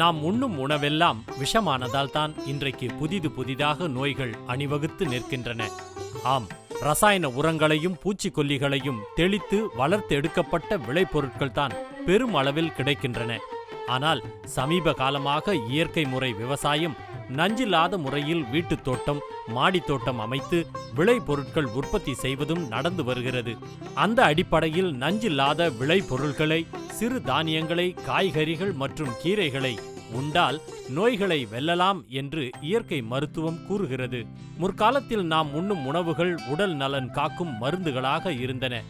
நாம் உண்ணும் உணவெல்லாம் விஷமானதால் தான் இன்றைக்கு புதிது புதிதாக நோய்கள் அணிவகுத்து நிற்கின்றன. ஆம் ரசாயன உரங்களையும் பூச்சிக்கொல்லிகளையும் தெளித்து வளர்த்து எடுக்கப்பட்ட விளைபொருட்கள் தான் பெரும் அளவில் கிடைக்கின்றன. ஆனால் சமீப காலமாக இயற்கை முறை விவசாயம் நஞ்சில்லாத முறையில் வீட்டுத் தோட்டம் மாடித் தோட்டம் அமைத்து விளைபொருட்கள் உற்பத்தி செய்வதும் நடந்து வருகிறது. அந்த அடிப்படையில் நஞ்சில்லாத விளைபொருட்களை சிறு தானியங்களை காய்கறிகள் மற்றும் கீரைகளை உண்டால் நோய்களை வெல்லலாம் என்று இயற்கை மருத்துவம் கூறுகிறது. முற்காலத்தில் நாம் உண்ணும் உணவுகள் உடல் நலன் காக்கும் மருந்துகளாக இருந்தன.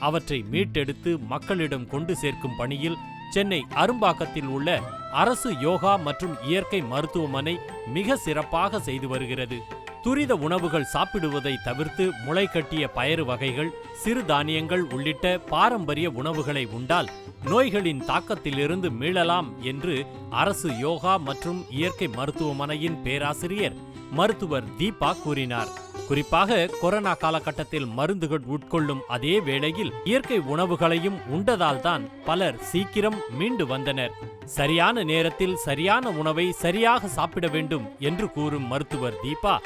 அவற்றை மீட்டெடுத்து மக்களிடம் கொண்டு சேர்க்கும் பணியில் சென்னை அரும்பாக்கத்தில் உள்ள அரசு யோகா மற்றும் இயற்கை மருத்துவமனை மிக சிறப்பாக செய்து வருகிறது. துரித உணவுகள் சாப்பிடுவதை தவிர்த்து முளைக்கட்டிய பயறு வகைகள் சிறுதானியங்கள் உள்ளிட்ட பாரம்பரிய உணவுகளை உண்டால் நோய்களின் தாக்கத்திலிருந்து மீளலாம் என்று அரசு யோகா மற்றும் இயற்கை மருத்துவமனையின் பேராசிரியர் மருத்துவர் தீபா கூறினார். குறிப்பாக கொரோனா காலகட்டத்தில் மருந்துகள் உட்கொள்ளும் அதே வேளையில் இயற்கை உணவுகளையும் உண்டதால்தான் பலர் சீக்கிரம் மீண்டு வந்தனர். சரியான நேரத்தில் சரியான உணவை சரியாக சாப்பிட வேண்டும் என்று கூறும் மருத்துவர் தீபா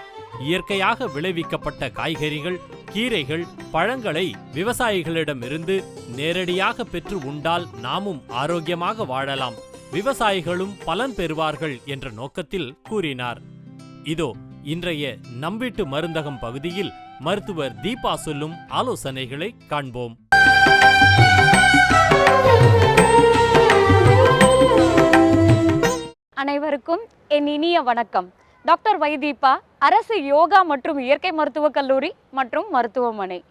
இயற்கையாக விளைவிக்கப்பட்ட காய்கறிகள் கீரைகள் பழங்களை விவசாயிகளிடமிருந்து நேரடியாக பெற்று உண்டால் நாமும் ஆரோக்கியமாக வாழலாம். விவசாயிகளும் பலன் பெறுவார்கள் என்ற நோக்கத்தில் கூறினார். இதோ இன்றைய நம்பிட்டு மருந்தகம் பகுதியில் மருத்துவர் தீபா சொல்லும் ஆலோசனைகளை காண்போம். அனைவருக்கும் என் இனிய வணக்கம். டாக்டர் வைதீபா அரசு யோகா மற்றும் இயற்கை மருத்துவக் கல்லூரி மற்றும் மருத்துவமனை.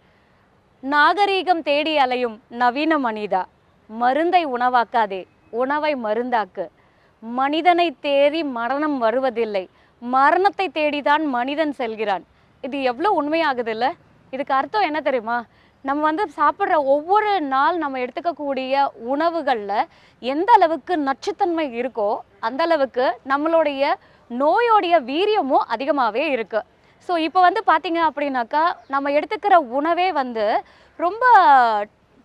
நாகரீகம் தேடி அலையும் நவீன மனிதா. மருந்தை உணவாக்காதே உணவை மருந்தாக்கு. மனிதனை தேடி மரணம் வருவதில்லை. மரணத்தை தேடிதான் மனிதன் செல்கிறான். இது எவ்வளோ உண்மையாகுது இல்லை இதுக்கு அர்த்தம் என்ன தெரியுமா? நம்ம வந்து சாப்பிட்ற ஒவ்வொரு நாள் நம்ம எடுத்துக்கக்கூடிய உணவுகளில் எந்த அளவுக்கு நச்சுத்தன்மை இருக்கோ அந்த அளவுக்கு நம்மளுடைய நோயோடைய வீரியமும் அதிகமாகவே இருக்குது ஸோ இப்போ வந்து பார்த்தீங்க அப்படின்னாக்கா நம்ம எடுத்துக்கிற உணவே வந்து ரொம்ப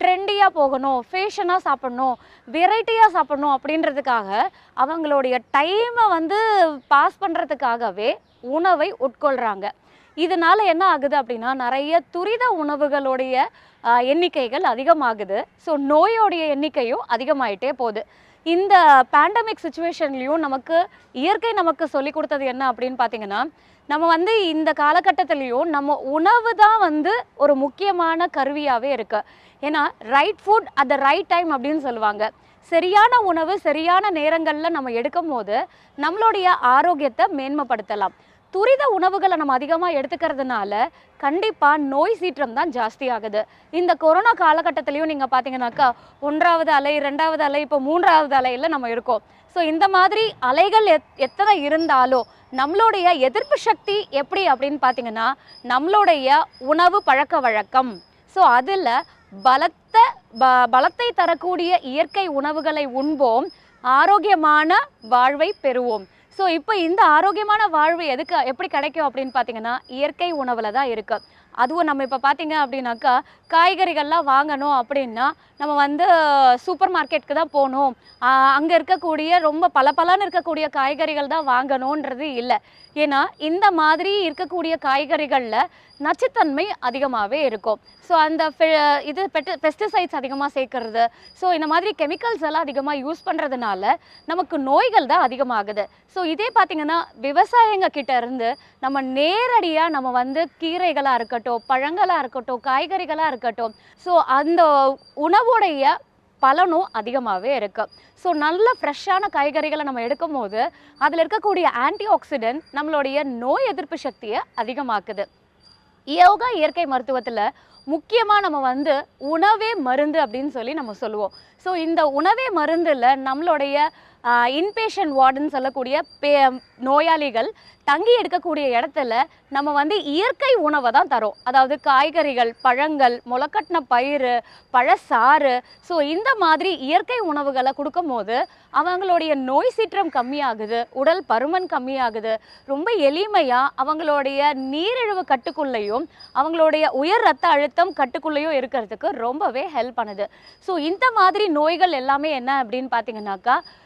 ட்ரெண்டியாக போகணும் ஃபேஷனாக சாப்பிடணும் வெரைட்டியாக சாப்பிடணும் அப்படின்றதுக்காக அவங்களுடைய டைமை வந்து பாஸ் பண்ணுறதுக்காகவே உணவை உட்கொள்கிறாங்க இதனால் என்ன ஆகுது அப்படின்னா நிறைய துரித உணவுகளுடைய எண்ணிக்கைகள் அதிகமாகுது. ஸோ நோயோடைய எண்ணிக்கையும் அதிகமாயிட்டே போகுது. இந்த பேண்டமிக் சுச்சுவேஷன்லேயும் நமக்கு இயற்கை நமக்கு சொல்லி கொடுத்தது என்ன அப்படின்னு பார்த்தீங்கன்னா நம்ம வந்து இந்த காலகட்டத்திலையும் நம்ம உணவு தான் வந்து ஒரு முக்கியமான கருவியாகவே இருக்குது ஏன்னா right food at the right time அப்படின்னு சொல்லுவாங்க. சரியான உணவு சரியான நேரங்களில் நம்ம எடுக்கும் போது நம்மளுடைய ஆரோக்கியத்தை மேன்மைப்படுத்தலாம். துரித உணவுகளை நம்ம அதிகமாக எடுத்துக்கிறதுனால கண்டிப்பாக நோய் சீற்றம் தான் ஜாஸ்தி ஆகுது. இந்த கொரோனா காலகட்டத்திலையும் நீங்கள் பார்த்தீங்கன்னாக்கா ஒன்றாவது அலை ரெண்டாவது அலை இப்போ மூன்றாவது அலையில் நம்ம இருக்கோம். ஸோ இந்த மாதிரி அலைகள் எத் எத்தனை இருந்தாலும் நம்மளுடைய எதிர்ப்பு சக்தி எப்படி அப்படின்னு பார்த்தீங்கன்னா நம்மளுடைய உணவு பழக்க வழக்கம். ஸோ அதில் பலத்த ப பலத்தை தரக்கூடிய இயற்கை உணவுகளை உண்போம். ஆரோக்கியமான வாழ்வை பெறுவோம். ஸோ இப்போ இந்த ஆரோக்கியமான வாழ்வு எதுக்கு எப்படி கிடைக்கும் அப்படின்னு பார்த்தீங்கன்னா இயற்கை உணவில் தான் இருக்குது அதுவும் நம்ம இப்போ பார்த்தீங்க அப்படின்னாக்கா காய்கறிகள்லாம் வாங்கணும் அப்படின்னா நம்ம வந்து சூப்பர் மார்க்கெட்டுக்கு தான் போகணும். அங்கே இருக்கக்கூடிய ரொம்ப பளபளன்னு இருக்கக்கூடிய காய்கறிகள் தான் வாங்கணுன்றது இல்லை. ஏன்னா இந்த மாதிரி இருக்கக்கூடிய காய்கறிகளில் நச்சுத்தன்மை அதிகமாகவே இருக்கும். ஸோ அந்த இது இது பெஸ்டிசைட்ஸ் அதிகமாக சேர்க்கறது. ஸோ இந்த மாதிரி கெமிக்கல்ஸ் எல்லாம் அதிகமாக யூஸ் பண்ணுறதுனால நமக்கு நோய்கள் தான் அதிகமாகுது. ஸோ இதே பார்த்தீங்கன்னா விவசாயிங்க கிட்ட இருந்து நம்ம நேரடியாக நம்ம வந்து கீரைகளாக இருக்கட்டும் பழங்களாக இருக்கட்டும் காய்கறிகளாக இருக்கட்டும் ஸோ அந்த உணவுடைய பலனும் அதிகமாகவே இருக்குது ஸோ நல்ல ஃப்ரெஷ்ஷான காய்கறிகளை நம்ம எடுக்கும் போது அதில் இருக்கக்கூடிய ஆன்டி ஆக்சிடென்ட் நம்மளுடைய நோய் எதிர்ப்பு சக்தியை அதிகமாக்குது. யோகா இயற்கை மருத்துவத்தில் முக்கியமாக நம்ம வந்து உணவே மருந்து அப்படின்னு சொல்லி நம்ம சொல்லுவோம். ஸோ இந்த உணவே மருந்தில் நம்மளுடைய இன்பேஷன் வார்டுன்னு சொல்லக்கூடிய பே நோயாளிகள் தங்கி எடுக்கக்கூடிய இடத்துல நம்ம வந்து இயற்கை உணவை தான் தரோம். அதாவது காய்கறிகள் பழங்கள் முளைக்கட்டின பயிர் பழச்சாறு. ஸோ இந்த மாதிரி இயற்கை உணவுகளை கொடுக்கும்போது அவங்களுடைய நோய் சீற்றம் கம்மியாகுது உடல் பருமன் கம்மியாகுது. ரொம்ப எளிமையாக அவங்களுடைய நீரிழிவு கட்டுக்குள்ளேயும் அவங்களுடைய உயர் ரத்த அழுத்தம் கட்டுக்குள்ளேயும் இருக்கிறதுக்கு ரொம்பவே ஹெல்ப் பண்ணுது. ஸோ இந்த மாதிரி நோய்கள் எல்லாமே என்ன அப்படின்னு பார்த்தீங்கன்னாக்கா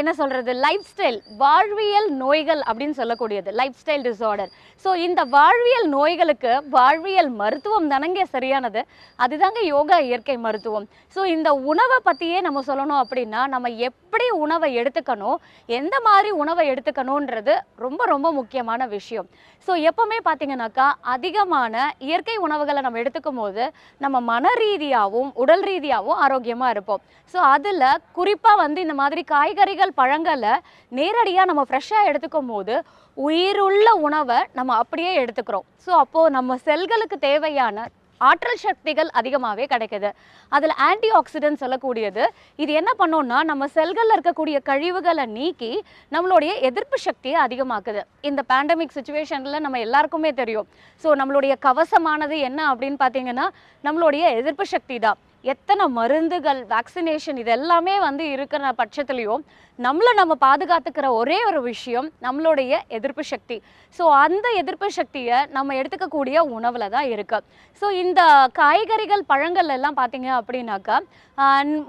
என்ன சொல்கிறது லைஃப் ஸ்டைல் வாழ்வியல் நோய்கள் அப்படின்னு சொல்லக்கூடியது லைஃப் ஸ்டைல் டிசார்டர் ஸோ இந்த வாழ்வியல் நோய்களுக்கு வாழ்வியல் மருத்துவம் தானங்க சரியானது? அதுதாங்க யோகா இயற்கை மருத்துவம். ஸோ இந்த உணவை பற்றியே நம்ம சொல்லணும் அப்படின்னா நம்ம எப்படி உணவை எடுத்துக்கணும் எந்த மாதிரி உணவை எடுத்துக்கணுன்றது ரொம்ப ரொம்ப முக்கியமான விஷயம். ஸோ எப்போவுமே பார்த்தீங்கன்னாக்கா அதிகமான இயற்கை உணவுகளை நம்ம எடுத்துக்கும் போது நம்ம மன ரீதியாகவும் உடல் ரீதியாகவும் ஆரோக்கியமாக இருப்போம். ஸோ அதில் குறிப்பாக வந்து இந்த மாதிரி காய்கறிகள் பழங்களை நேரடியாக நம்ம ஃப்ரெஷ்ஷாக எடுத்துக்கும் போது உயிருள்ள உணவை நம்ம அப்படியே எடுத்துக்கிறோம். ஸோ அப்போது நம்ம செல்களுக்கு தேவையான ஆற்றல் சக்திகள் அதிகமாகவே கிடைக்குது. அதில் ஆன்டி ஆக்சிடென்ட் சொல்லக்கூடியது. இது என்ன பண்ணோம்னா நம்ம செல்களில் இருக்கக்கூடிய கழிவுகளை நீக்கி நம்மளுடைய எதிர்ப்பு சக்தியை அதிகமாக்குது. இந்த பேண்டமிக் சுச்சுவேஷனில் நம்ம எல்லாருக்குமே தெரியும். ஸோ நம்மளுடைய கவசமானது என்ன அப்படின்னு பார்த்தீங்கன்னா நம்மளுடைய எதிர்ப்பு சக்தி தான். எத்தனை மருந்துகள் வேக்சினேஷன் இது எல்லாமே வந்து இருக்கிற பட்சத்துலையும் நம்மளை நம்ம பாதுகாத்துக்கிற ஒரே ஒரு விஷயம் நம்மளுடைய எதிர்ப்பு சக்தி. ஸோ அந்த எதிர்ப்பு சக்தியை நம்ம எடுத்துக்கக்கூடிய உணவில் தான் இருக்குது ஸோ இந்த காய்கறிகள் பழங்கள் எல்லாம் பார்த்தீங்க அப்படின்னாக்கா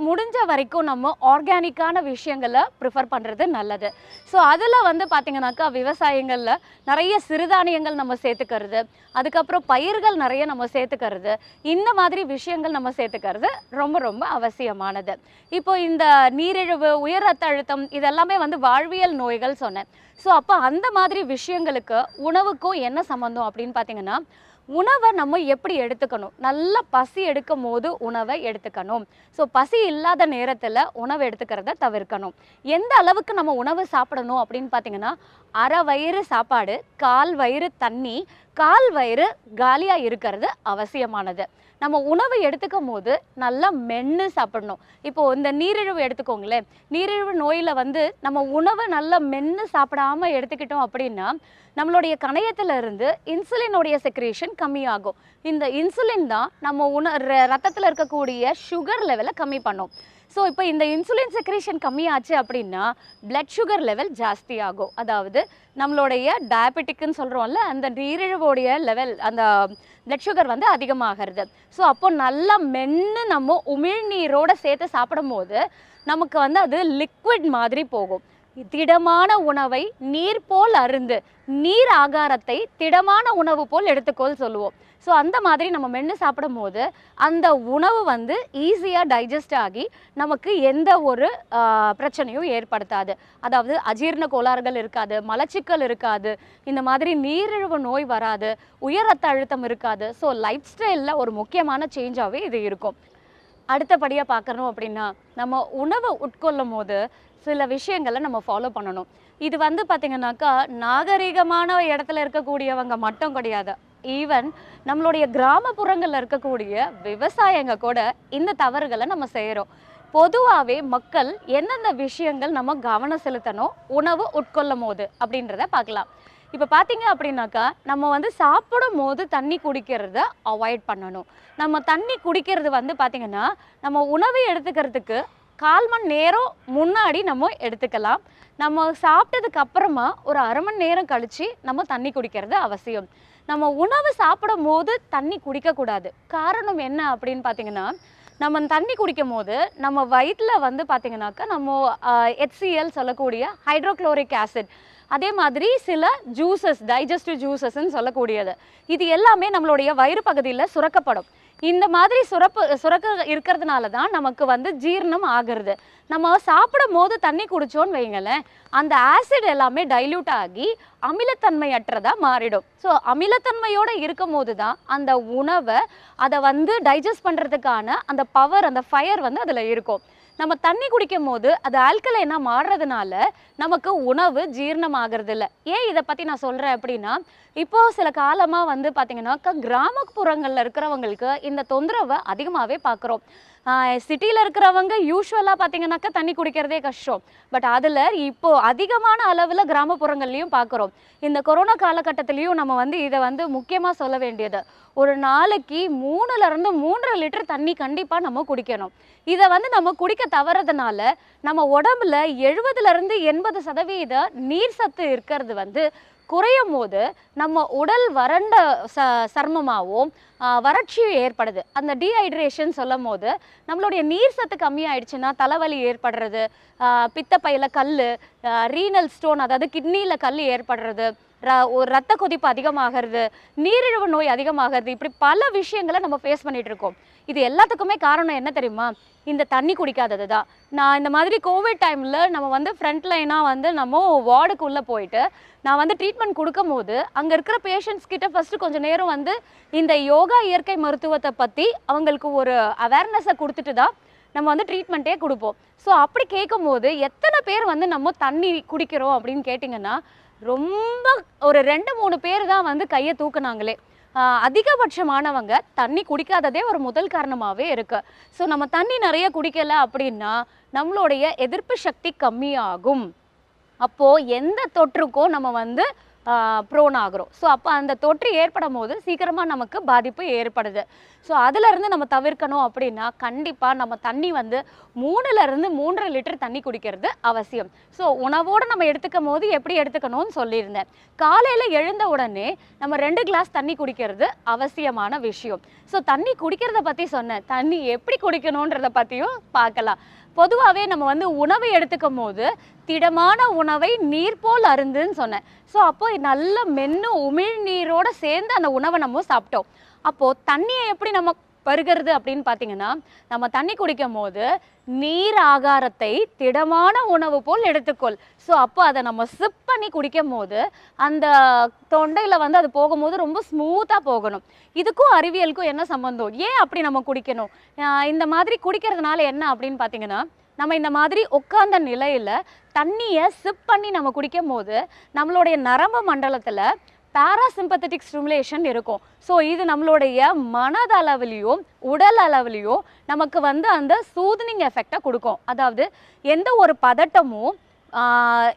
முடிஞ்ச வரைக்கும் நம்ம ஆர்கானிக்கான விஷயங்களை ப்ரிஃபர் பண்ணுறது நல்லது. ஸோ அதில் வந்து பார்த்திங்கனாக்கா விவசாயங்களில் நிறைய சிறுதானியங்கள் நம்ம சேர்த்துக்கிறது அதுக்கப்புறம் பயிர்கள் நிறைய நம்ம சேர்த்துக்கிறது இந்த மாதிரி விஷயங்கள் நம்ம சேர்த்துக்கிறது. ரொம்ப ரொம்ப அவசியமானது. இப்போ இந்த நீரிழிவு உயர் ரத்த அழுத்தம் இதெல்லாமே வந்து வாழ்வியல் நோய்கள் சொன்னேன். ஸோ அப்போ அந்த மாதிரி விஷயங்களுக்கு உணவுக்கும் என்ன சம்மந்தம் அப்படின்னு பார்த்தீங்கன்னா உணவை நம்ம எப்படி எடுத்துக்கணும்? நல்ல பசி எடுக்கும் போது உணவை எடுத்துக்கணும். ஸோ பசி இல்லாத நேரத்தில் உணவு எடுத்துக்கிறத தவிர்க்கணும். எந்த அளவுக்கு நம்ம உணவு சாப்பிடணும் அப்படின்னு பார்த்தீங்கன்னா அரை வயிறு சாப்பாடு கால் வயிறு தண்ணி கால் வயிறு காலியாக இருக்கிறது அவசியமானது. நம்ம உணவு எடுத்துக்கும் போது நல்லா மென்று சாப்பிடணும். இப்போது இந்த நீரிழிவு எடுத்துக்கோங்களேன். நீரிழிவு நோயில் வந்து நம்ம உணவை நல்லா மென்று சாப்பிடாம எடுத்துக்கிட்டோம் அப்படின்னா நம்மளுடைய கணையத்திலிருந்து இன்சுலினுடைய செக்ரேஷன் கம்மியாகும். இந்த இன்சுலின் தான் நம்ம உண ர- இருக்கக்கூடிய சுகர் லெவலை கம்மி பண்ணும். ஸோ இப்போ இந்த இன்சுலின் செக்ரேஷன் கம்மியாச்சு அப்படின்னா பிளட் சுகர் லெவல் ஜாஸ்தி ஆகும் அதாவது நம்மளுடைய டயபெட்டிக்னு சொல்கிறோம்ல அந்த நீரிழிவோடைய லெவல் அந்த பிளட் சுகர் வந்து அதிகமாகிறது. ஸோ அப்போ நல்லா மென்று நம்ம உமிழ்நீரோடு சேர்த்து சாப்பிடும்போது நமக்கு வந்து அது லிக்விட் மாதிரி போகும். திடமான உணவை நீர் போல் அருந்து நீர் ஆகாரத்தை திடமான உணவு போல் எடுத்துக்கோள் சொல்லுவோம். ஸோ அந்த மாதிரி நம்ம மென்று சாப்பிடும்போது அந்த உணவு வந்து ஈஸியாக டைஜஸ்ட் ஆகி நமக்கு எந்த ஒரு பிரச்சனையும் ஏற்படுத்தாது. அதாவது அஜீரண கோளாறுகள் இருக்காது மலச்சிக்கல் இருக்காது இந்த மாதிரி நீரிழிவு நோய் வராது உயர் ரத்த அழுத்தம் இருக்காது. ஸோ லைஃப் ஸ்டைலில் ஒரு முக்கியமான சேஞ்சாகவே இது இருக்கும். அடுத்தபடியாக பார்க்கணும் அப்படின்னா நம்ம உணவை உட்கொள்ளும் போது சில விஷயங்களை நம்ம ஃபாலோ பண்ணணும். இது வந்து பார்த்திங்கனாக்கா நாகரிகமான இடத்துல இருக்கக்கூடியவங்க மட்டும் கிடையாது. ஈவன் நம்மளுடைய கிராமப்புறங்களில் இருக்கக்கூடிய விவசாயங்க கூட இந்த தவறுகளை நம்ம செய்கிறோம் பொதுவாகவே மக்கள் எந்தெந்த விஷயங்கள் நம்ம கவனம் செலுத்தணும் உணவு உட்கொள்ளும் போது அப்படின்றத பார்க்கலாம். இப்போ பார்த்தீங்க அப்படின்னாக்கா நம்ம வந்து சாப்பிடும் போது தண்ணி குடிக்கிறத அவாய்ட் பண்ணணும். நம்ம தண்ணி குடிக்கிறது வந்து பார்த்திங்கன்னா நம்ம உணவை எடுத்துக்கிறதுக்கு கால் மணி நேரம் முன்னாடி நம்ம எடுத்துக்கலாம். நம்ம சாப்பிட்டதுக்கு அப்புறமா ஒரு அரை மணி நேரம் கழித்து நம்ம தண்ணி குடிக்கிறது அவசியம். நம்ம உணவு சாப்பிடும் போது தண்ணி குடிக்கக்கூடாது. காரணம் என்ன அப்படின்னு பார்த்தீங்கன்னா நம்ம தண்ணி குடிக்கும் போது நம்ம வயிற்றில் வந்து பார்த்திங்கனாக்கா நம்ம ஹெச்சிஎல் சொல்லக்கூடிய ஹைட்ரோக்ளோரிக் ஆசிட் அதே மாதிரி சில ஜூசஸ் டைஜஸ்டிவ் ஜூசஸ்ன்னு சொல்லக்கூடியது. இது எல்லாமே நம்மளுடைய வயிறு பகுதியில் சுரக்கப்படும். இந்த மாதிரி சுரப்பு சுரக்க இருக்கிறதுனால தான் நமக்கு வந்து ஜீரணம் ஆகிறது. நம்ம சாப்பிடும் போது தண்ணி குடிச்சோன்னு வைங்களேன் அந்த ஆசிட் எல்லாமே டைல்யூட் ஆகி அமிலத்தன்மையற்றதாக மாறிடும். ஸோ அமிலத்தன்மையோட இருக்கும் போது தான் அந்த உணவை அதை வந்து டைஜஸ்ட் பண்ணுறதுக்கான அந்த பவர் அந்த ஃபயர் வந்து அதில் இருக்கும். நம்ம தண்ணி குடிக்கும் போது அது ஆல்கலைனாக மாறுறதுனால நமக்கு உணவு ஜீரணம் ஆகிறது இல்லை ஏன் இதை பற்றி நான் சொல்கிறேன் அப்படின்னா இப்போ சில காலமாக வந்து பார்த்திங்கன்னாக்கா கிராமப்புறங்களில் இருக்கிறவங்களுக்கு இந்த தொந்தரவை அதிகமாகவே பார்க்குறோம் சிட்டியில் இருக்கிறவங்க யூஸ்வலாக பார்த்தீங்கன்னாக்கா தண்ணி குடிக்கிறதே கஷ்டம். பட் அதில் இப்போ அதிகமான அளவில் கிராமப்புறங்கள்லையும் பார்க்குறோம் இந்த கொரோனா காலகட்டத்திலையும் நம்ம வந்து இதை வந்து முக்கியமாக சொல்ல வேண்டியது. ஒரு நாளைக்கு மூணுலேருந்து மூன்றரை லிட்டர் தண்ணி கண்டிப்பாக நம்ம குடிக்கணும். இதை வந்து நம்ம குடிக்க தவறதுனால நம்ம உடம்புல எழுபதுலேருந்து எண்பது சதவீத நீர் சத்து இருக்கிறது வந்து குறையும் போது நம்ம உடல் வறண்ட ச சர்மமாகவும் வறட்சியும் ஏற்படுது. அந்த டீஹைட்ரேஷன் சொல்லும் போது நம்மளுடைய நீர் சத்து கம்மியாயிடுச்சுன்னா தலைவலி ஏற்படுறது பித்தப்பையில் கல் ரீனல் ஸ்டோன் அதாவது கிட்னியில் கல் ஏற்படுறது ர ஒரு ரத்த கொதிப்பு அதிகமாகிறது நீரிழிவு நோய் அதிகமாகிறது இப்படி பல விஷயங்களை நம்ம ஃபேஸ் பண்ணிட்டு இருக்கோம். இது எல்லாத்துக்குமே காரணம் என்ன தெரியுமா? இந்த தண்ணி குடிக்காதது தான். நான் இந்த மாதிரி கோவிட் டைமில் நம்ம வந்து ஃப்ரண்ட் லைனாக வந்து நம்ம வார்டுக்குள்ளே போயிட்டு நான் வந்து ட்ரீட்மெண்ட் கொடுக்கும் போது அங்கே இருக்கிற பேஷண்ட்ஸ் கிட்ட ஃபஸ்ட்டு கொஞ்சம் நேரம் வந்து இந்த யோகா இயற்கை மருத்துவத்தை பற்றி அவங்களுக்கு ஒரு அவேர்னஸை கொடுத்துட்டு தான் நம்ம வந்து ட்ரீட்மெண்ட்டே கொடுப்போம். ஸோ அப்படி கேட்கும் போது எத்தனை பேர் வந்து நம்ம தண்ணி குடிக்கிறோம் அப்படின்னு கேட்டிங்கன்னா ரொம்ப ஒரு ரெண்டு மூணு பேர் தான் வந்து கையை தூக்குனாங்களே. அதிகபட்சமானவங்க தண்ணி குடிக்காததே ஒரு முதல் காரணமாகவே இருக்கு. ஸோ நம்ம தண்ணி நிறைய குடிக்கலை அப்படின்னா நம்மளுடைய எதிர்ப்பு சக்தி கம்மியாகும். அப்போது எந்த தொற்றுக்கும் நம்ம வந்து ப்ரோன் ஆகுறோம். ஸோ அப்போ அந்த தொற்று ஏற்படும் போது சீக்கிரமாக நமக்கு பாதிப்பு ஏற்படுது. ஸோ அதிலிருந்து நம்ம தவிர்க்கணும் அப்படின்னா கண்டிப்பாக நம்ம தண்ணி வந்து மூணுலேருந்து மூன்றரை லிட்டர் தண்ணி குடிக்கிறது அவசியம். ஸோ உணவோடு நம்ம எடுத்துக்கும் போது எப்படி எடுத்துக்கணும்னு சொல்லியிருந்தேன். காலையில் எழுந்த உடனே நம்ம ரெண்டு கிளாஸ் தண்ணி குடிக்கிறது அவசியமான விஷயம். ஸோ தண்ணி குடிக்கிறத பற்றி சொன்னேன். தண்ணி எப்படி குடிக்கணுன்றதை பற்றியும் பார்க்கலாம். பொதுவாகவே நம்ம வந்து உணவை எடுத்துக்கும் போது திடமான உணவை நீர் போல் அருந்துன்னு சொன்னேன். ஸோ அப்போ நல்ல மென்னு உமிழ்நீரோடு சேர்ந்து அந்த உணவை நம்ம சாப்பிட்டோம். அப்போது தண்ணியை எப்படி நம்ம பருகிறது அப்படின்னு பார்த்தீங்கன்னா நம்ம தண்ணி குடிக்கும் போது நீர் ஆகாரத்தை திடமான உணவு போல் எடுத்துக்கொள். ஸோ அப்போ அதை நம்ம சிப் பண்ணி குடிக்கும் போது அந்த தொண்டையில் வந்து அது போகும்போது ரொம்ப ஸ்மூத்தாக போகணும். இதுக்கும் அறிவியலுக்கும் என்ன சம்பந்தம்? ஏன் அப்படி நம்ம குடிக்கணும்? இந்த மாதிரி குடிக்கிறதுனால என்ன அப்படின்னு பார்த்தீங்கன்னா நம்ம இந்த மாதிரி உட்கார்ந்த நிலையில் தண்ணியை சிப் பண்ணி நம்ம குடிக்கும் போது நம்மளுடைய நரம்பு மண்டலத்தில் பாராசிம்பத்தட்டிக் ஸ்டிமுலேஷன் இருக்கும். ஸோ இது நம்மளுடைய மனதளவுலையும் உடல் அளவுலையும் நமக்கு வந்து அந்த சூதனிங் எஃபெக்டை கொடுக்கும். அதாவது எந்த ஒரு பதட்டமும்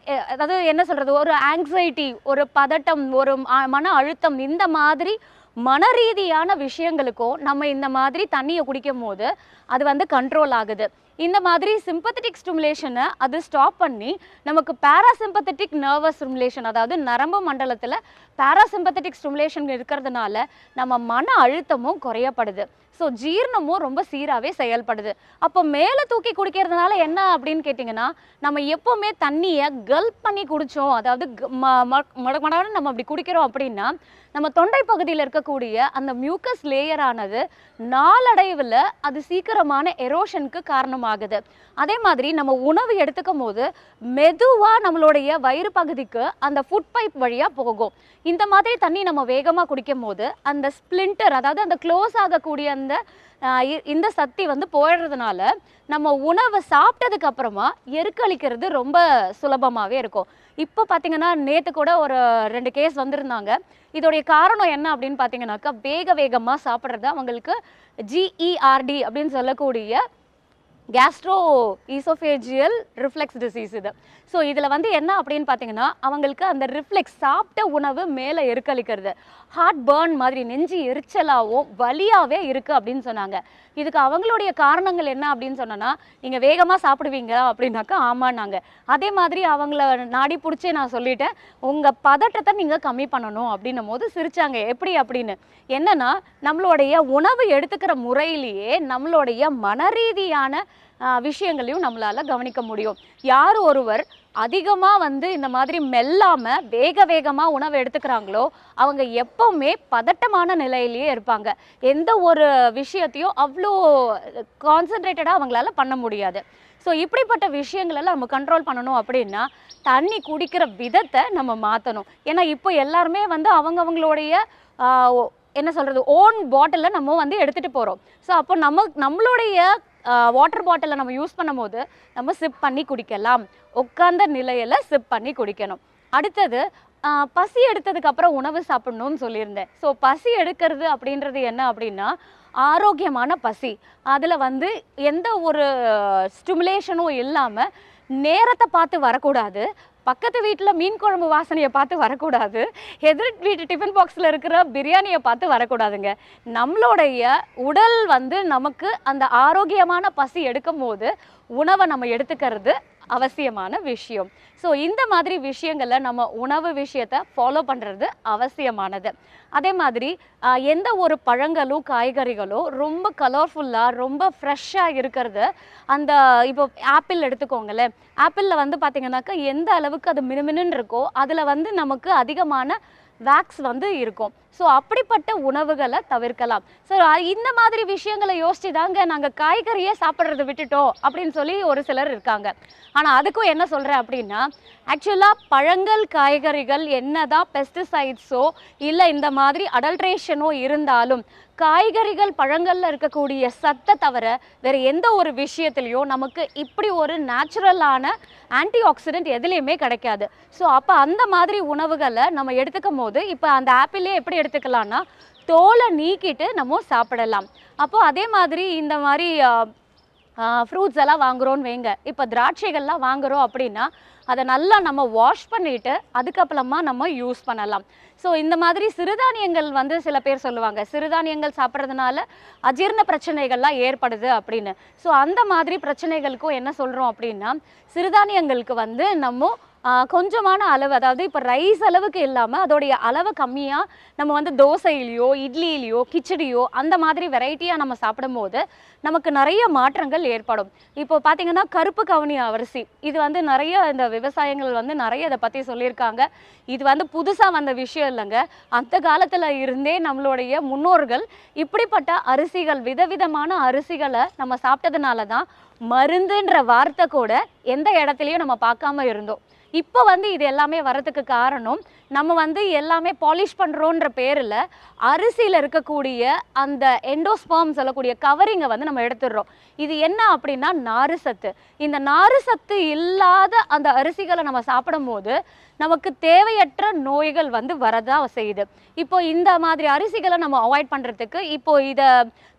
எ- அதாவது என்ன சொல்கிறது ஒரு ஆங்ஸைட்டி ஒரு பதட்டம் ஒரு மன அழுத்தம் இந்த மாதிரி மன ரீதியான விஷயங்களுக்கும் நம்ம இந்த மாதிரி தண்ணியை குடிக்கும் போது அது வந்து கண்ட்ரோல் ஆகுது. இந்த மாதிரி சிம்பத்தட்டிக் ஸ்டிமுலேஷனை அது ஸ்டாப் பண்ணி நமக்கு பாராசிம்பத்தட்டிக் நர்வஸ் ஸ்டிமுலேஷன் அதாவது நரம்பு மண்டலத்தில் பாராசிம்பத்தட்டிக் ஸ்டிமுலேஷன் இருக்கிறதுனால நம்ம மன அழுத்தமும் குறையப்படுது. ஸோ ஜீரணமும் ரொம்ப சீராகவே செயல்படுது. அப்போ மேலே தூக்கி குடிக்கிறதுனால என்ன அப்படின்னு கேட்டிங்கன்னா நம்ம எப்போவுமே தண்ணியை கல்ப் பண்ணி குடித்தோம் அதாவது க- மட நம்ம அப்படி குடிக்கிறோம் அப்படின்னா நம்ம தொண்டை பகுதியில் இருக்கக்கூடிய அந்த மியூக்கஸ் லேயரானது நாளடைவில் அது சீக்கிரமான எரோஷனுக்கு காரணமாகுது. அதே மாதிரி நம்ம உணவு எடுத்துக்கும் போது மெதுவாக நம்மளுடைய வயிறு பகுதிக்கு அந்த ஃபுட் பைப் வழியாக போகும். இந்த மாதிரி தண்ணி நம்ம வேகமாக குடிக்கும் போது அந்த ஸ்ப்ளிண்டர் அதாவது அந்த க்ளோஸ் ஆகக்கூடிய அந்த இந்த சக்தி வந்து போயிடுறதுனால நம்ம உணவை சாப்பிட்டதுக்கு அப்புறமா எருக்களிக்கிறது ரொம்ப சுலபமாகவே இருக்கும். இப்போ பார்த்தீங்கன்னா நேற்று கூட ஒரு ரெண்டு கேஸ் வந்திருந்தாங்க. இதோடைய காரணம் என்ன அப்படின்னு பார்த்தீங்கன்னாக்கா வேக வேகமாக சாப்பிட்றது அவங்களுக்கு ஜிஇஆர்டி அப்படின்னு சொல்லக்கூடிய கேஸ்ட்ரோ ஈசோஃபேஜியல் ரிஃப்ளெக்ஸ் டிசீஸ் இது. ஸோ இதில் வந்து என்ன அப்படின்னு பார்த்தீங்கன்னா அவங்களுக்கு அந்த ரிஃப்ளெக்ஸ் சாப்பிட்ட உணவு மேலே எருக்களிக்கிறது ஹார்ட் பேர்ன் மாதிரி நெஞ்சு எரிச்சலாகவும் வலியாகவே இருக்குது அப்படின்னு சொன்னாங்க. இதுக்கு அவங்களுடைய காரணங்கள் என்ன அப்படின்னு சொன்னோன்னா நீங்கள் வேகமாக சாப்பிடுவீங்க அப்படின்னாக்கா ஆமான்னாங்க. அதே மாதிரி அவங்கள நாடி பிடிச்சி நான் சொல்லிட்டேன் உங்கள் பதட்டத்தை நீங்கள் கம்மி பண்ணணும் அப்படின்னும் போது சிரிச்சாங்க. எப்படி அப்படின்னு? என்னன்னா நம்மளுடைய உணவு எடுத்துக்கிற முறையிலேயே நம்மளுடைய மனரீதியான விஷயங்களையும் நம்மளால் கவனிக்க முடியும். யார் ஒருவர் அதிகமாக வந்து இந்த மாதிரி மெல்லாமல் வேக வேகமாக உணவு எடுத்துக்கிறாங்களோ அவங்க எப்போவுமே பதட்டமான நிலையிலேயே இருப்பாங்க. எந்த ஒரு விஷயத்தையும் அவ்வளோ கான்சென்ட்ரேட்டடாக அவங்களால பண்ண முடியாது. ஸோ இப்படிப்பட்ட விஷயங்களெல்லாம் நம்ம கண்ட்ரோல் பண்ணணும் அப்படின்னா தண்ணி குடிக்கிற விதத்தை நம்ம மாற்றணும் ஏன்னா இப்போ எல்லாருமே வந்து அவங்கவுங்களுடைய என்ன சொல்கிறது ஓன் பாட்டிலில் நம்ம வந்து எடுத்துகிட்டு போகிறோம் ஸோ அப்போ நம்ம நம்மளுடைய வாட்டர் பாட்டிலை நம்ம யூஸ் பண்ணும்போது நம்ம சிப் பண்ணி குடிக்கலாம். உட்கார்ந்த நிலையில் சிப் பண்ணி குடிக்கணும். அடுத்தது பசி எடுத்ததுக்கப்புறம் உணவு சாப்பிடணும்னு சொல்லியிருந்தேன். ஸோ பசி எடுக்கிறது அப்படின்றது என்ன அப்படின்னா ஆரோக்கியமான பசி. அதில் வந்து எந்த ஒரு ஸ்டிமுலேஷனும் இல்லாமல் நேரத்தை பார்த்து வரக்கூடாது. பக்கத்து வீட்டில் மீன் குழம்பு வாசனையை பார்த்து வரக்கூடாது. எதிர் வீட்டு டிஃபன் பாக்ஸில் இருக்கிற பிரியாணியை பார்த்து வரக்கூடாதுங்க. நம்மளுடைய உடல் வந்து நமக்கு அந்த ஆரோக்கியமான பசி எடுக்கும் போது உணவை நம்ம எடுத்துக்கிறது அவசியமான விஷயம். ஸோ இந்த மாதிரி விஷயங்களில் நம்ம உணவு விஷயத்தை ஃபாலோ பண்ணுறது அவசியமானது. அதே மாதிரி எந்த ஒரு பழங்களும் காய்கறிகளோ ரொம்ப கலர்ஃபுல்லாக ரொம்ப ஃப்ரெஷ்ஷாக இருக்கிறது அந்த இப்போ ஆப்பிள் எடுத்துக்கோங்களேன். ஆப்பிளில் வந்து பார்த்திங்கனாக்கா எந்த அளவுக்கு அது மினுமினுன்னு இருக்கோ அதில் வந்து நமக்கு அதிகமான வேக்ஸ் வந்து இருக்கும். ஸோ அப்படிப்பட்ட உணவுகளை தவிர்க்கலாம். ஸோ இந்த மாதிரி விஷயங்களை யோசிச்சு தாங்க நாங்கள் காய்கறியே சாப்பிட்றத விட்டுட்டோம் அப்படின்னு சொல்லி ஒரு சிலர் இருக்காங்க. ஆனால் அதுக்கும் என்ன சொல்கிறேன் அப்படின்னா ஆக்சுவலாக பழங்கள் காய்கறிகள் என்னதான் பெஸ்டிசைட்ஸோ இல்லை இந்த மாதிரி அடல்ட்ரேஷனோ இருந்தாலும் காய்கறிகள் பழங்களில் இருக்கக்கூடிய சத்தை தவிர வேற எந்த ஒரு விஷயத்துலையும் நமக்கு இப்படி ஒரு நேச்சுரலான ஆன்டி ஆக்சிடென்ட் எதுலேயுமே கிடைக்காது. ஸோ அப்போ அந்த மாதிரி உணவுகளை நம்ம எடுத்துக்கும் போது இப்போ அந்த ஆப்பிளே எப்படி எடுத்துக்கலாம்னா தோலை நீக்கிட்டு நம்ம சாப்பிடலாம். அப்போது அதே மாதிரி இந்த மாதிரி ஃப்ரூட்ஸ் எல்லாம் வாங்குகிறோன்னு வைங்க. இப்போ திராட்சைகள்லாம் வாங்குறோம் அப்படின்னா அதை நல்லா நம்ம வாஷ் பண்ணிவிட்டு அதுக்கப்புறமா நம்ம யூஸ் பண்ணலாம். ஸோ இந்த மாதிரி சிறுதானியங்கள் வந்து சில பேர் சொல்லுவாங்க. சிறுதானியங்கள் சாப்பிட்றதுனால அஜீர்ண பிரச்சனைகள்லாம் ஏற்படுது அப்படின்னு. ஸோ அந்த மாதிரி பிரச்சனைகளுக்கும் என்ன சொல்கிறோம் அப்படின்னா சிறுதானியங்களுக்கு வந்து நம்ம கொஞ்சமான அளவு அதாவது இப்போ ரைஸ் அளவுக்கு இல்லாமல் அதோடைய அளவு கம்மியாக நம்ம வந்து தோசையிலையோ இட்லியிலையோ கிச்சடியோ அந்த மாதிரி வெரைட்டியாக நம்ம சாப்பிடும்போது நமக்கு நிறைய மாற்றங்கள் ஏற்படும். இப்போ பார்த்தீங்கன்னா கருப்பு கவுனி அரிசி. இது வந்து நிறைய இந்த விவசாயங்கள் வந்து நிறைய இதை பற்றி சொல்லியிருக்காங்க. இது வந்து புதுசாக வந்த விஷயம் இல்லைங்க. அந்த காலத்தில் இருந்தே நம்மளுடைய முன்னோர்கள் இப்படிப்பட்ட அரிசிகள் விதவிதமான அரிசிகளை நம்ம சாப்பிட்டதுனால தான் மருந்துன்ற வார்த்தை கூட எந்த இடத்துலையும் நம்ம பார்க்காம இருந்தோம். இப்போ வந்து இது எல்லாமே வரத்துக்கு காரணம் நம்ம வந்து எல்லாமே பாலிஷ் பண்ணுறோன்ற பேரில் அரிசியில் இருக்கக்கூடிய அந்த எண்டோஸ்பர்ம் சொல்லக்கூடிய கவரிங்கை வந்து நம்ம எடுத்துடுறோம். இது என்ன அப்படின்னா நாறு சத்து. இந்த நாறு சத்து இல்லாத அந்த அரிசிகளை நம்ம சாப்பிடும்போது நமக்கு தேவையற்ற நோய்கள் வந்து வரதா செய்யுது. இப்போ இந்த மாதிரி அரிசிகளை நம்ம அவாய்ட் பண்ணுறதுக்கு இப்போ இதை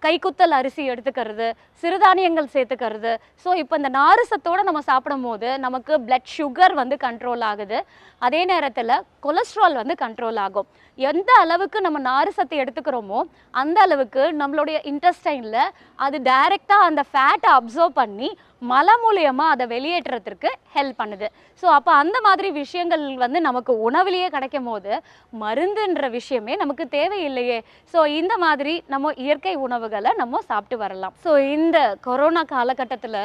கைக்குத்தல் அரிசி எடுத்துக்கிறது சிறுதானியங்கள் சேர்த்துக்கிறது. ஸோ இப்போ இந்த நாறு சத்தோடு நம்ம சாப்பிடும் போது நமக்கு பிளட் சுகர் வந்து கண்ட்ரோல் ஆகுது. அதே நேரத்தில் கொலஸ்ட்ரால் வந்து கண்ட்ரோல் ஆகும். எந்த அளவுக்கு நம்ம நாறு சத்து எடுத்துக்கிறோமோ அந்த அளவுக்கு நம்மளுடைய இன்டெஸ்டைனில் அது டைரெக்டாக அந்த ஃபேட்டை அப்சர்வ் பண்ணி மலை மூலியமாக அதை வெளியேற்றுறதுக்கு ஹெல்ப் பண்ணுது. ஸோ அப்போ அந்த மாதிரி விஷயங்கள் வந்து நமக்கு உணவுலேயே கிடைக்கும் போது மருந்துன்ற விஷயமே நமக்கு தேவையில்லையே. ஸோ இந்த மாதிரி நம்ம இயற்கை உணவுகளை நம்ம சாப்பிட்டு வரலாம். ஸோ இந்த கொரோனா காலகட்டத்தில்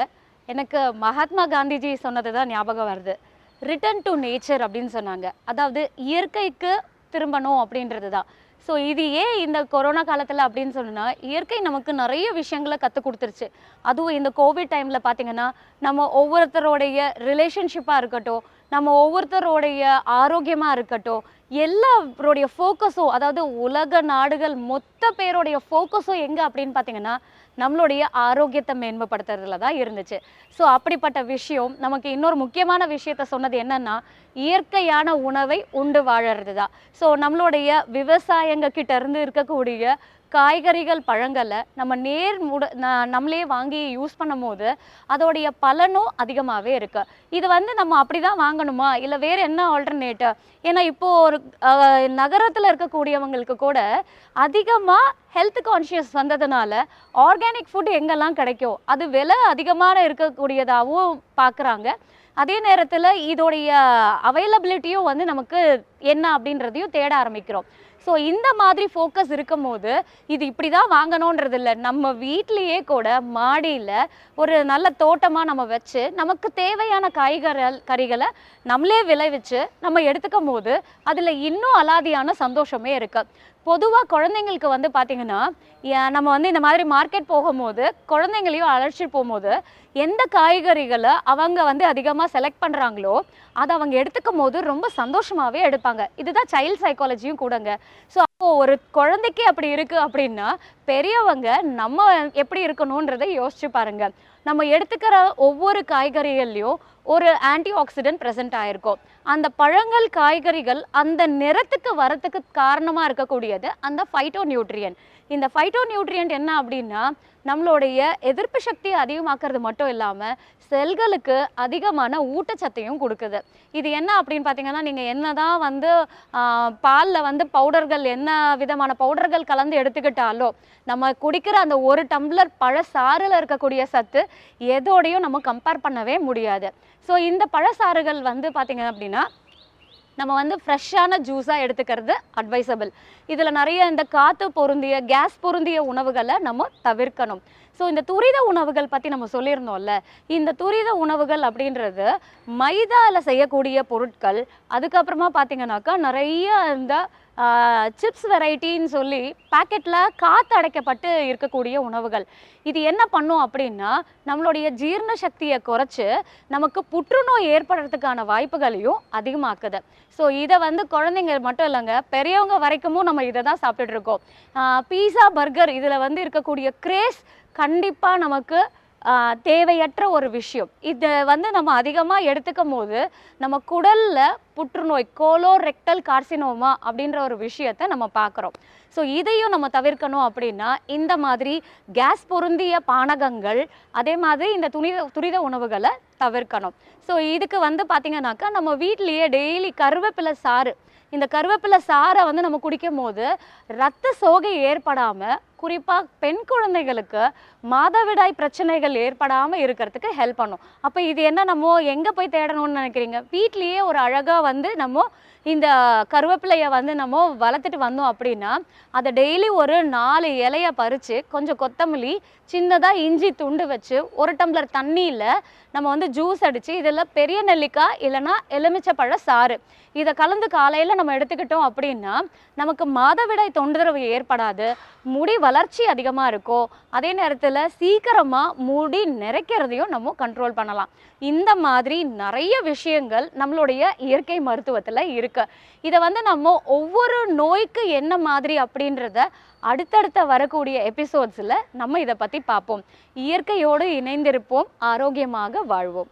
எனக்கு மகாத்மா காந்திஜி சொன்னது தான் ஞாபகம் வருது. ரிட்டர்ன் டு நேச்சர் அப்படின்னு சொன்னாங்க. அதாவது இயற்கைக்கு திரும்பணும் அப்படின்றது தான். ஸோ இது ஏன் இந்த கொரோனா காலத்தில் அப்படின்னு சொன்னால் இயற்கை நமக்கு நிறைய விஷயங்களை கற்றுக் கொடுத்துருச்சு. அதுவும் இந்த கோவிட் டைமில் பார்த்திங்கன்னா நம்ம ஒவ்வொருத்தரோடைய ரிலேஷன்ஷிப்பாக இருக்கட்டும் நம்ம ஒவ்வொருத்தரோடைய ஆரோக்கியமாக இருக்கட்டும் எல்லாருடைய ஃபோக்கஸும் அதாவது உலக நாடுகள் மொத்த பேருடைய ஃபோக்கஸும் எங்கே அப்படின்னு பார்த்தீங்கன்னா நம்மளுடைய ஆரோக்கியத்தை மேன்மைப்படுத்துறதுல தான் இருந்துச்சு. ஸோ அப்படிப்பட்ட விஷயம் நமக்கு இன்னொரு முக்கியமான விஷயத்த சொன்னது என்னன்னா இயற்கையான உணவை உண்டு வாழறது தான் ஸோ நம்மளுடைய விவசாயங்க கிட்ட இருந்து இருக்கக்கூடிய காய்கறிகள் பழங்களை நம்ம நேர் முட ந- நம்மளே வாங்கி யூஸ் பண்ணும்போது அதோடைய பலனும் அதிகமாகவே இருக்கு. இது வந்து நம்ம அப்படி தான் வாங்கணுமா? இல்லை வேறு என்ன ஆல்டர்னேட்டு ஏன்னா இப்போது ஒரு நகரத்தில் இருக்கக்கூடியவங்களுக்கு கூட அதிகமாக ஹெல்த் கான்ஷியஸ் வந்ததுனால ஆர்கானிக் ஃபுட் எங்கெல்லாம் கிடைக்கும்? அது விலை அதிகமான இருக்கக்கூடியதாகவும் பார்க்குறாங்க அதே நேரத்தில் இதோடைய அவைலபிலிட்டியும் வந்து நமக்கு என்ன அப்படின்றதையும் தேட ஆரம்பிக்கிறோம். ஸோ இந்த மாதிரி ஃபோக்கஸ் இருக்கும்போது இது இப்படி தான் வாங்கணுன்றது இல்லை நம்ம வீட்லேயே கூட மாடியில் ஒரு நல்ல தோட்டமாக நம்ம வச்சு நமக்கு தேவையான காய்கறல் கறிகளை நம்மளே விளைவிச்சு நம்ம எடுத்துக்கும் போது அதில் இன்னும் அலாதியான சந்தோஷமே இருக்குது பொதுவாக குழந்தைங்களுக்கு வந்து பார்த்தீங்கன்னா நம்ம வந்து இந்த மாதிரி மார்க்கெட் போகும்போது குழந்தைங்களையும் அழைச்சிட்டு போகும்போது எந்த காய்கறிகளை அவங்க வந்து அதிகமாக செலக்ட் பண்ணுறாங்களோ அதை அவங்க எடுத்துக்கும் போது ரொம்ப சந்தோஷமாகவே எடுப்பாங்க. இதுதான் சைல்ட் சைக்காலஜியும் கூடங்க. ஸோ அப்போது ஒரு குழந்தைக்கு அப்படி இருக்குது அப்படின்னா பெரியவங்க நம்ம எப்படி இருக்கணுன்றதை யோசிச்சு பாருங்க. நம்ம எடுத்துக்கிற ஒவ்வொரு காய்கறிகள்லையும் ஒரு ஆன்டி ஆக்சிடென்ட் ப்ரெசென்ட் ஆயிருக்கும். அந்த பழங்கள் காய்கறிகள் அந்த நிறத்துக்கு வரத்துக்கு காரணமாக இருக்கக்கூடியது அந்த ஃபைட்டோ நியூட்ரியன் இந்த ஃபைட்டோ நியூட்ரியன்ட் என்ன அப்படின்னா நம்மளுடைய எதிர்ப்பு சக்தியை அதிகமாக்குறது மட்டும் இல்லாமல் செல்களுக்கு அதிகமான ஊட்டச்சத்தையும் கொடுக்குது. இது என்ன அப்படின்னு பார்த்தீங்கன்னா நீங்கள் என்ன தான் வந்து பாலில் வந்து பவுடர்கள் என்ன விதமான பவுடர்கள் கலந்து எடுத்துக்கிட்டாலோ நம்ம குடிக்கிற அந்த ஒரு டம்ளர் பழ சாறில் இருக்கக்கூடிய சத்து எதோடையும் நம்ம கம்பேர் பண்ணவே முடியாது. ஸோ இந்த பழச்சாறுகள் வந்து பார்த்திங்க அப்படின்னா நம்ம வந்து ஃப்ரெஷ்ஷான ஜூஸாக எடுத்துக்கிறது அட்வைசபிள் இதில் நிறைய இந்த காற்று பொருந்திய கேஸ் பொருந்திய உணவுகளை நம்ம தவிர்க்கணும். ஸோ இந்த துரித உணவுகள் பற்றி நம்ம சொல்லியிருந்தோம்ல இந்த துரித உணவுகள் அப்படின்றது மைதாவில் செய்யக்கூடிய பொருட்கள் அதுக்கப்புறமா பார்த்தீங்கன்னாக்கா நிறைய இந்த சிப்ஸ் வெரைட்டின்னு சொல்லி பாக்கெட்டில் காற்று அடைக்கப்பட்டு இருக்கக்கூடிய உணவுகள். இது என்ன பண்ணும் அப்படின்னா நம்மளுடைய ஜீரண சக்தியை குறைச்சி நமக்கு புற்றுநோய் ஏற்படுறதுக்கான வாய்ப்புகளையும் அதிகமாக்குது. ஸோ இதை வந்து குழந்தைங்க மட்டும் இல்லைங்க பெரியவங்க வரைக்குமும் நம்ம இதை தான் சாப்பிட்டுட்டு இருக்கோம். பீஸா பர்கர் இதில் வந்து இருக்கக்கூடிய கிரேஸ் கண்டிப்பாக நமக்கு தேவையற்ற ஒரு விஷயம். இதை வந்து நம்ம அதிகமாக எடுத்துக்கும் போது நம்ம குடலில் புற்றுநோய் கோலோ ரெக்டல் கார்சினோமா அப்படின்ற ஒரு விஷயத்தை நம்ம பார்க்குறோம். ஸோ இதையும் நம்ம தவிர்க்கணும் அப்படின்னா இந்த மாதிரி கேஸ் பொருந்திய பானகங்கள் அதே மாதிரி இந்த துணித துரித உணவுகளை தவிர்க்கணும். ஸோ இதுக்கு வந்து பார்த்திங்கனாக்கா நம்ம வீட்லேயே டெய்லி கருவேப்பிலை சாறு. இந்த கருவேப்பிலை சாறை வந்து நம்ம குடிக்கும் போது ரத்த சோகை ஏற்படாமல் குறிப்பாக பெண் குழந்தைகளுக்கு மாதவிடாய் பிரச்சனைகள் ஏற்படாமல் இருக்கிறதுக்கு ஹெல்ப் பண்ணும். அப்போ இது என்ன நம்ம எங்கே போய் தேடணும்னு நினைக்கிறீங்க? வீட்லேயே ஒரு அழகாக வந்து நம்ம இந்த கருவேப்பிலையை வந்து நம்ம வளர்த்துட்டு வந்தோம் அப்படின்னா அதை டெய்லி ஒரு நாலு இலையை பறித்து கொஞ்சம் கொத்தமல்லி சின்னதாக இஞ்சி துண்டு வச்சு ஒரு டம்ளர் தண்ணியில் நம்ம வந்து ஜூஸ் அடித்து இதில் பெரிய நெல்லிக்காய் இல்லைன்னா எலுமிச்சப்பழ சாறு. இதை கலந்து காலையில் நம்ம எடுத்துக்கிட்டோம் அப்படின்னா நமக்கு மாதவிடாய் தொந்தரவு ஏற்படாது முடி வளர்ச்சி அதிகமாக இருக்கும். அதே நேரத்தில் சீக்கிரமாக முடி நிறைக்கிறதையும் நம்ம கண்ட்ரோல் பண்ணலாம். இந்த மாதிரி நிறைய விஷயங்கள் நம்மளுடைய இயற்கை மருத்துவத்தில் இருக்குது இதை வந்து நம்ம ஒவ்வொரு நோய்க்கு என்ன மாதிரி அப்படின்றத அடுத்தடுத்த வரக்கூடிய எபிசோட்ஸில் நம்ம இதை பற்றி பார்ப்போம். இயற்கையோடு இணைந்திருப்போம். ஆரோக்கியமாக வாழ்வோம்.